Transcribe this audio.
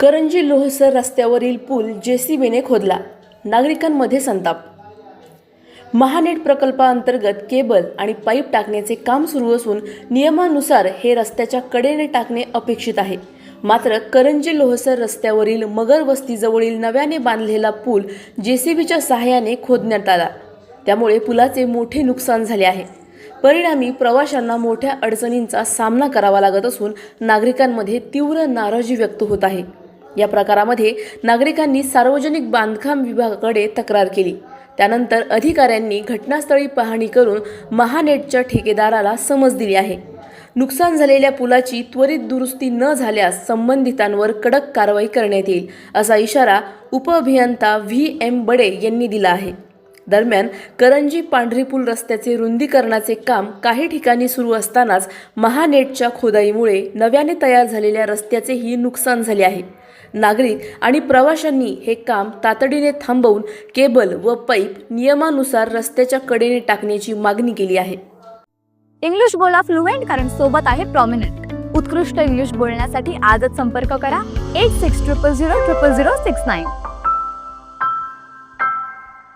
करंजी लोहसर रस्त्यावरील पूल जेसीबीने खोदला. नागरिकांमध्ये संताप. महानेट प्रकल्पाअंतर्गत केबल आणि पाईप टाकण्याचे काम सुरू असून नियमानुसार हे रस्त्याच्या कडेने टाकणे अपेक्षित आहे. मात्र करंजी लोहसर रस्त्यावरील मगर वस्तीजवळील नव्याने बांधलेला पूल जेसीबीच्या सहाय्याने खोदण्यात आला. त्यामुळे पुलाचे मोठे नुकसान झाले आहे. परिणामी प्रवाशांना मोठ्या अडचणींचा सामना करावा लागत असून नागरिकांमध्ये तीव्र नाराजी व्यक्त होत आहे. या प्रकारामध्ये नागरिकांनी सार्वजनिक बांधकाम विभागाकडे तक्रार केली. त्यानंतर अधिकाऱ्यांनी घटनास्थळी पाहणी करून महानेटच्या ठेकेदाराला समज दिली आहे. नुकसान झालेल्या पुलाची त्वरित दुरुस्ती न झाल्यास संबंधितांवर कडक कारवाई करण्यात येईल असा इशारा उपअभियंता व्ही. एम. बडे यांनी दिला आहे. दरम्यान करंजी पांढरी पूल रस्त्याचे रुंदीकरणाचे काम काही ठिकाणी सुरू असतानाच महानेटच्या खोदाईमुळे नव्याने तयार झालेल्या रस्त्याचेही नुकसान झाले आहे. नागरिक आणि प्रवाशांनी हे काम तातडीने थांबवून केबल व पाईप नियमानुसार रस्त्याच्या कडेने टाकण्याची मागणी केली आहे. इंग्लिश बोला फ्लुएंट कारण सोबत आहे प्रॉमिनंट उत्कृष्ट इंग्लिश बोलण्यासाठी आजच संपर्क करा. Eight six triple zero triple zero six nine